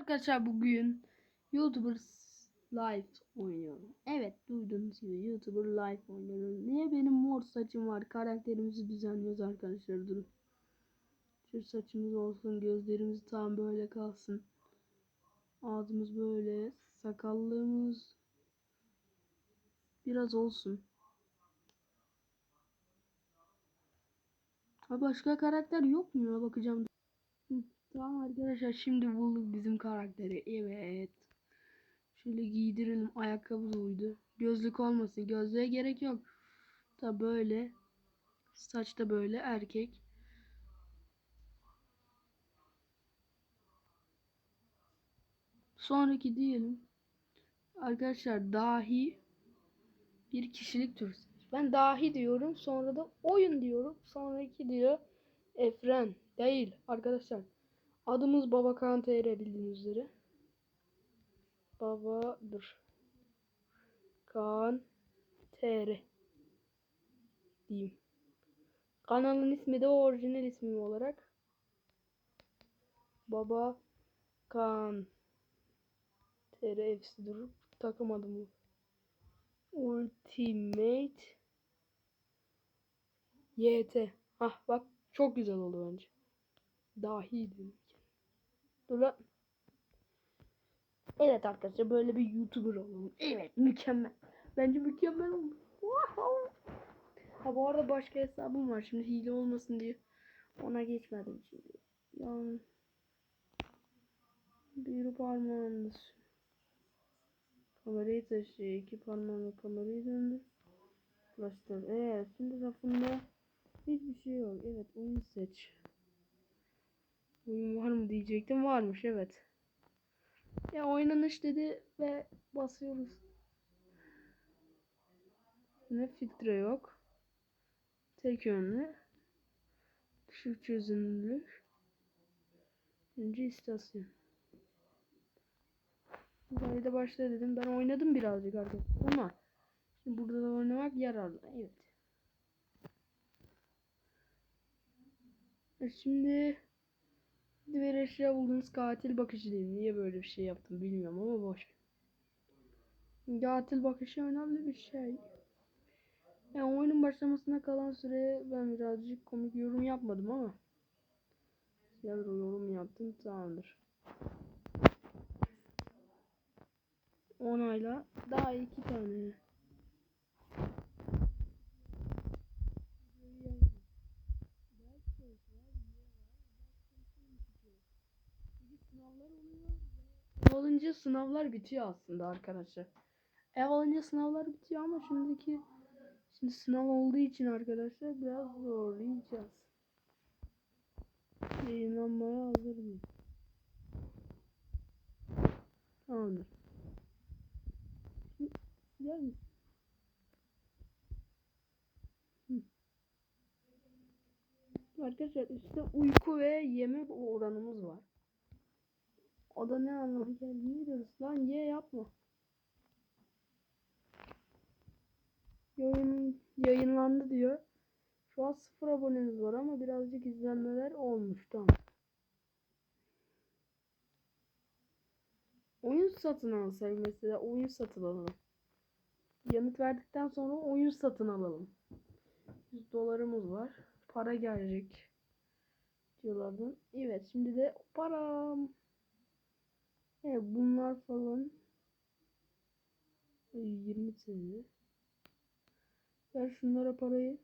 Arkadaşlar bugün YouTuber Live oynuyorum. Evet duyduğunuz gibi YouTuber Live oynuyorum. Niye benim mor saçım var? Karakterimizi düzenliyoruz arkadaşlar durun. Şu saçımız olsun gözlerimiz tam böyle kalsın. Ağzımız böyle sakallığımız biraz olsun. Ha başka karakter yok mu bakacağım. Tamam arkadaşlar şimdi bulduk bizim karakteri. Evet. Şöyle giydirelim. Ayakkabı da uydu. Gözlük olmasın. Gözlüğe gerek yok. Da böyle. Saç da böyle erkek. Sonraki diyelim. Arkadaşlar dahi bir kişilik türü. Ben dahi diyorum. Sonra da oyun diyorum. Sonraki diyor. Efren. Değil arkadaşlar. Adımız Baba Kaan TR bildiğiniz üzere. Babadır. Kaan TR diyeyim. Kanalın ismi de orijinal ismim olarak. Baba Kaan TR hepsi durup takım adımı. Ultimate YT. Hah bak çok güzel oldu bence. Dahi. Dur. Evet arkadaşlar böyle bir YouTuber olalım. Evet mükemmel. Bence mükemmel oldu. Ha bu arada başka hesabım var. Şimdi hile olmasın diye ona geçmedim şimdi. Yani bir parmağınız kamerayı taşıyor. iki parmağınla kamerayı döndür. Flaşlar. Evet şimdi rafında hiçbir şey yok. Evet oyun seç. Oyun var mı diyecektim. Varmış evet. Ya oynanış dedi ve basıyoruz. Ne filtre yok. Tek yönlü. Düşük çözünürlük. Önce istasyon. Kayda başla dedim. Ben oynadım birazcık arkadaşlar ama şimdi burada da oynamak yararlı. Evet. E Şimdi Diğer eşya bulduğunuz katil bakışı değil. Niye böyle bir şey yaptım bilmiyorum ama boş. Katil bakışı önemli bir şey. Yani oyunun başlamasına kalan süre ben birazcık komik yorum yapmadım ama. Yani yorum yaptım tamamdır. Onayla daha iki tane. sınavlar oluyor. Ev alınca sınavlar bitiyor aslında arkadaşlar. Ev alınca sınavlar bitiyor ama şimdiki şimdi sınav olduğu için arkadaşlar biraz zorlayacağız. Yayınlanmaya hazır mıyım? Tamamdır. Gel mi? Arkadaşlar üstte uyku ve yemek oranımız var. O da ne anlamı geldiğini biliyoruz. Lan ye yapma. Yayın, yayınlandı diyor. Şu an sıfır abonemiz var ama birazcık izlenmeler olmuş. Tamam. Oyun satın alsak mesela oyun satın alalım. Yanıt verdikten sonra oyun satın alalım. 100 dolarımız var. Para gelecek diyorlardı. Evet şimdi de param. Evet bunlar falan 20 TL. Ver şunlara parayı.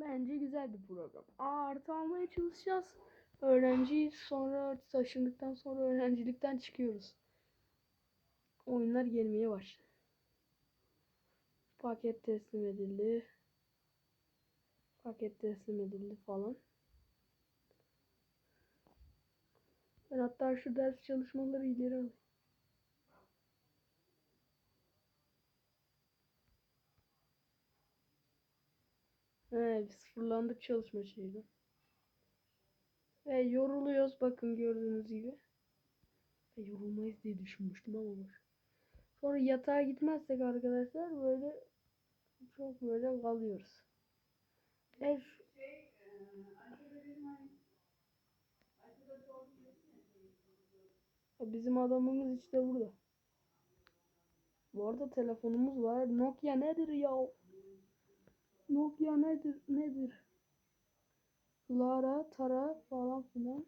Bence güzel bir program. Aa, artı almaya çalışacağız. Öğrenci sonra taşındıktan sonra öğrencilikten çıkıyoruz. Oyunlar gelmeye başladı. Paket teslim edildi. Paket teslim edildi falan. Ben hatta şu ders çalışmaları ileri alayım. He, sıfırlandık çalışma şeyi. Ve yoruluyoruz bakın gördüğünüz gibi. E, yorulmayız diye düşünmüştüm ama boş. Sonra yatağa gitmezsek arkadaşlar böyle çok böyle kalıyoruz. E, şu- E, Bizim adamımız işte burada. Bu arada telefonumuz var. Nokia nedir ya? Nokia nedir? Nedir? Lara, Tara falan filan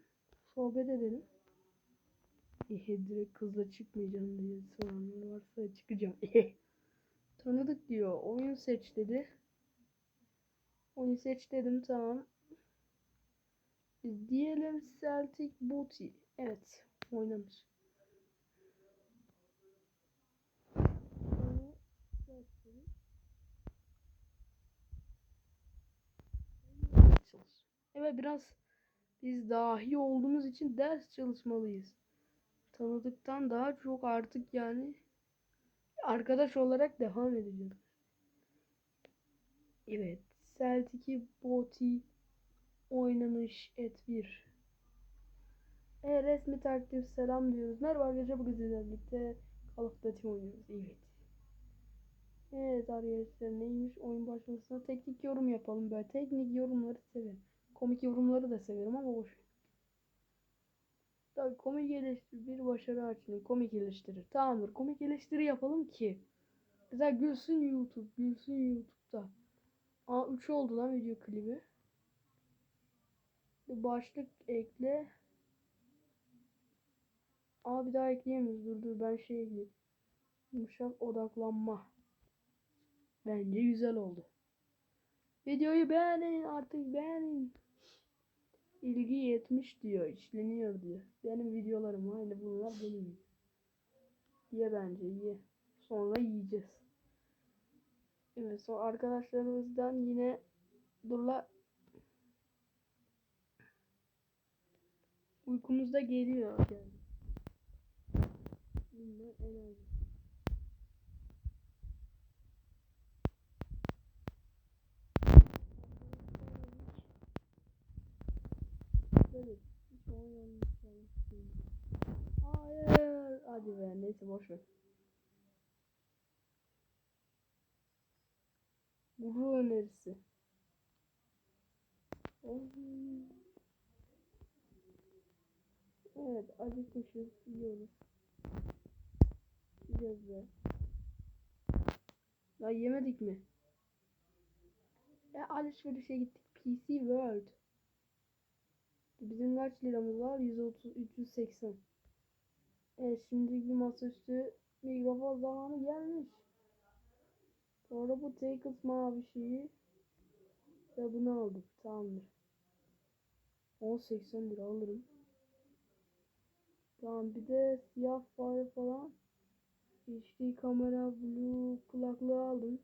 sohbet edelim. Ehe direkt kızla çıkmayacağım diye soranlar varsa çıkacağım. Ehe. Tanıdık diyor. Oyun seç dedi. Oyun seç dedim tamam. Diyelim Celtic Booty. Evet. Oynamış. Sonra Evet biraz biz dahi olduğumuz için ders çalışmalıyız. Tanıdıktan daha çok artık yani arkadaş olarak devam edeceğim. Evet. Celtic Boti oynanış et 1. E, resmi takdir selam diyoruz. Merhaba arkadaşlar bugün sizlerle birlikte Call of Duty oynuyoruz. Evet. Evet arkadaşlar neymiş oyun başlamasına teknik yorum yapalım böyle. Teknik yorumları severim. Komik yorumları da severim ama boş. Tabii komik eleştiri bir başarı açını komik eleştiri. Tamamdır komik eleştiri yapalım ki. Mesela gülsün YouTube. Gülsün YouTube'da. Aa 3 oldu lan video klibi. Bir başlık ekle. Aa bir daha ekleyemiyoruz. Dur dur ben şey ekleyeyim. Yumuşak odaklanma. Bence güzel oldu. Videoyu beğenin artık beğenin. İlgi yetmiş diyor. işleniyor diyor. Benim videolarım aynı bunlar benim. Ye bence ye. Sonra yiyeceğiz. Evet sonra arkadaşlarımızdan yine durla uykumuz da geliyor yani. Bunlar enerji. Böyle hiç oynanmış Hayır. Hadi be neyse boş ver. Guru önerisi. Evet acıkmışız yiyoruz. Yiyeceğiz be. Ya yemedik mi? Ya alışverişe gittik. PC World. Bizim kaç liramız var? 130, 380. Evet şimdi bir masaüstü mikrofon zamanı gelmiş. Sonra bu Takers mavi şeyi ve bunu aldık. Tamamdır. 10.80 lira alırım. Tamam bir de siyah fare falan. HD kamera blue kulaklığı aldım.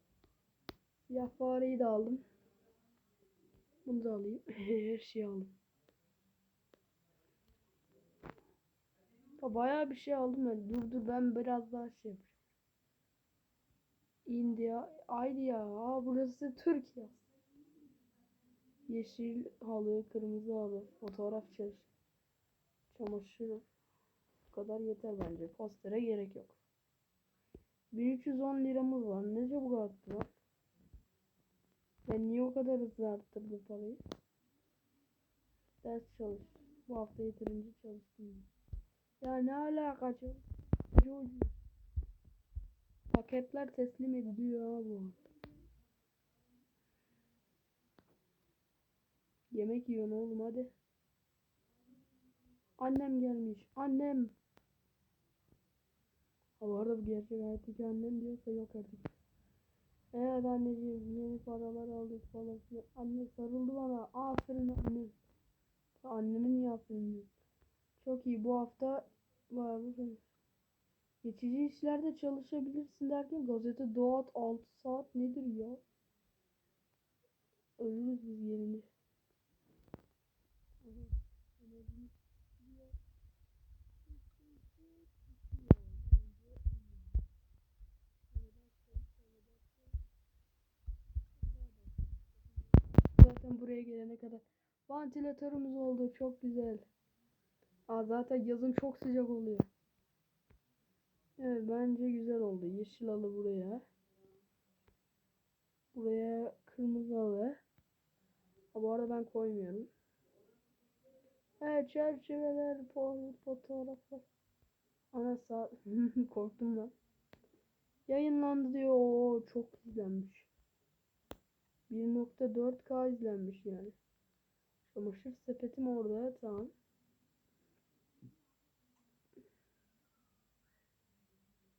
Siyah fareyi de aldım. Bunu da alayım. Her şeyi aldım. Ya bayağı bir şey aldım ben. Dur dur ben biraz daha şey yapayım. India, Aydia. Aa, burası Türkiye. Yeşil halı, kırmızı halı, fotoğraf çalış. Çamaşır. Bu kadar yeter bence. Postere gerek yok. 1310 liramız var. Ne çabuk arttı lan? Ben niye o kadar hızlı arttırdım parayı? Ders çalış. Bu hafta yeterince çalıştım. Ya ne alaka? Çok Paketler teslim ediliyor abi. Yemek yiyorsun oğlum hadi. Annem gelmiş. Annem. Ha, bu arada bu gerçek hayattaki annem diyorsa yok artık. Evet anneciğim yeni paralar aldık falan. Anne sarıldı bana. Aferin anne. Annemin niye aferin diyor. Çok iyi bu hafta var bu Geçici işlerde çalışabilirsin derken gazete doğat 6 saat nedir ya? Ölürüz biz yerinde. Zaten buraya gelene kadar Vantilatörümüz oldu. Çok güzel. Aa, zaten yazın çok sıcak oluyor. Evet bence güzel oldu. Yeşil halı buraya. Buraya kırmızı halı. Ha, bu arada ben koymuyorum. Evet çerçeveler, fo- fotoğraflar. Ana saat. Korktum lan. Yayınlandı diyor. Oo, çok izlenmiş. 1.4K izlenmiş yani. Çamaşır sepetim orada. Tamam.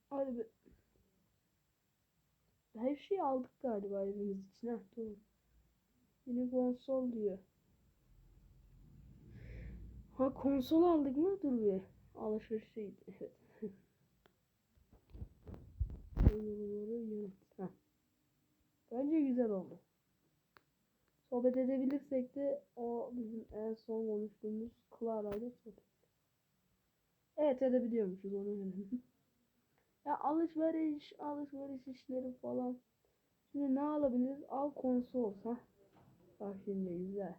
Hadi be. Her şeyi aldık galiba evimiz için. Heh, doğru. Yine konsol diyor. Ha konsol aldık mı? Dur bir. Alışverişteydi. Evet. Bence güzel oldu. Sohbet edebilirsek de o bizim en son konuştuğumuz Clara ile sohbet. Evet edebiliyormuşuz onu öğrendim. alışveriş, alışveriş işleri falan. Şimdi ne alabiliriz? Al konsol. ha. Bak şimdi güzel.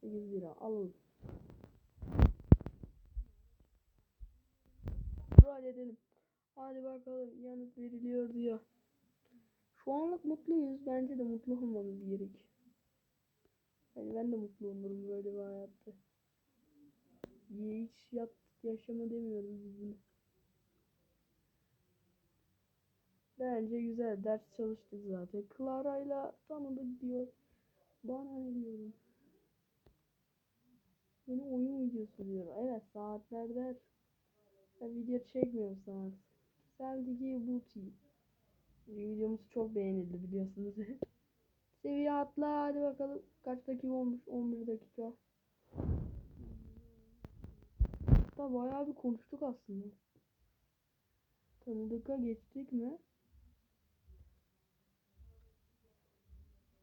8 lira alalım. Hadi edelim. Hadi bakalım yanıt veriliyor diyor. Şu anlık mutluyuz. Bence de mutlu olmamız gerek. Yani ben de mutlu olurum böyle bir hayatta. Hiç yat, yaşama demiyorum biz bunu. Bence güzel. Ders çalıştık zaten. Clara'yla tanıdık diyor. Bana ne diyorum. Yeni oyun videosu diyor. Evet saatlerdir. Ben video çekmiyorum sana. Seldigi Booty. Videomuz çok beğenildi biliyorsunuz. Seviye atla hadi bakalım. Kaç dakika olmuş? 11 dakika. Hatta bayağı bir konuştuk aslında. Tanıdık'a geçtik mi?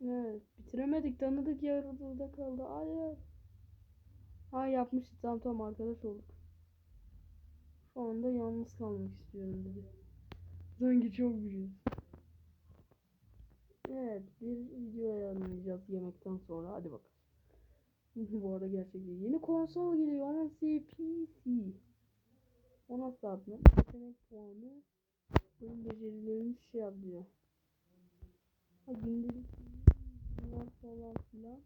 Evet. Bitiremedik. Tanıdık yarıda kaldı. Hayır. Ha yapmıştık. Tamam tamam arkadaş olduk. Şu anda yalnız kalmak istiyorum dedi. Sanki çok büyüğüz. Evet bir video ayarlayacağız yemekten sonra. Hadi bakalım. Bu arada gerçekten yeni konsol geliyor ama CPC. O nasıl adlı? Yetenek puanı. Oyun becerilerini şey yapıyor. Ha gündelik var falan filan.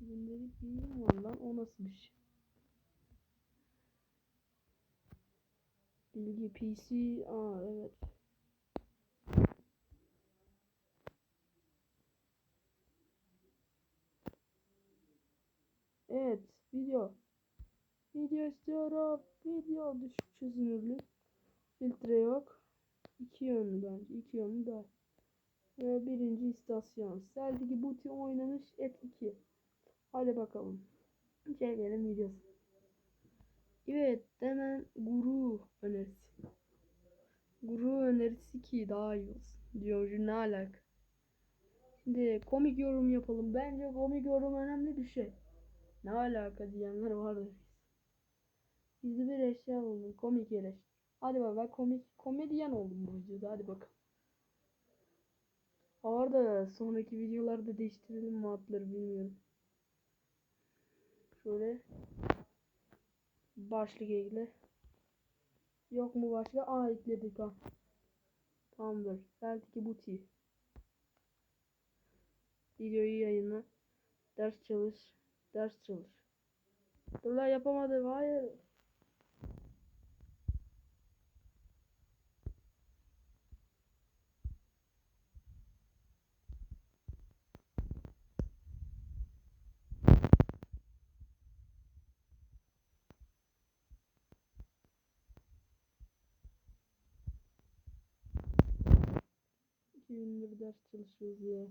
Gündelik bilgim var lan. O nasıl bir şey? Bilgi PC. Aa evet. Evet. Video. Video istiyorum. Video düşük çözünürlük. Filtre yok. İki yönlü bence. İki yönlü daha. Ve birinci istasyon. Seldeki Booty oynanış et 2. Hadi bakalım. Çekelim videosu. Evet hemen guru önerisi. Guru önerisi ki daha iyi olsun. Diyor ne alaka. Şimdi komik yorum yapalım. Bence komik yorum önemli bir şey. Ne alaka diyenler vardır. Gizli bir eşya buldum. Komik eleş. Hadi bak ben komik komedyen oldum bu videoda. Hadi bakalım. Arada sonraki videolarda değiştirelim mi adları bilmiyorum. Şöyle başlık ekle. Yok mu başka? Aa ekledik ha. Tamamdır. Celtic Booty. Videoyu yayınla. Ders çalış. Ders çalış. Dur yapamadım. Hayır. Gündür ders çalışıyoruz ya.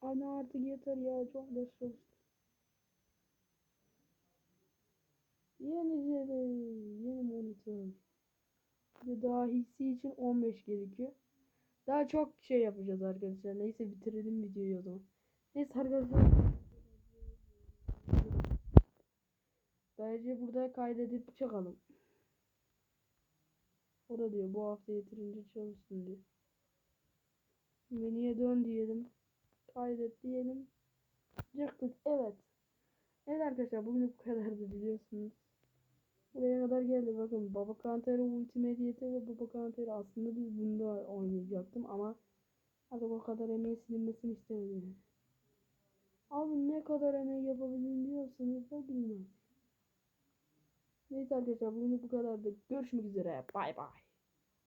Anne artık yeter ya çok ders çalıştık. Yeni jeli, yeni monitör. Bir dahisi için 15 gerekiyor. Daha çok şey yapacağız arkadaşlar. Neyse bitirelim videoyu o zaman. Neyse arkadaşlar. Bence burada kaydedip çıkalım. O da diyor bu hafta yeterince çalıştın diyor. Menüye dön diyelim. Kaydet diyelim. Çıktık. Evet. Evet arkadaşlar bugün bu kadardı biliyorsunuz. Buraya kadar geldi bakın Baba Kantero Ultimate YT ve Baba Kantero aslında biz bunda oynayacaktım ama artık o kadar emeği silinmesini istemedim. Abi ne kadar emek yapabildim diyorsanız da bilmem. Neyse arkadaşlar bugün bu kadardı. Görüşmek üzere. Bay bay.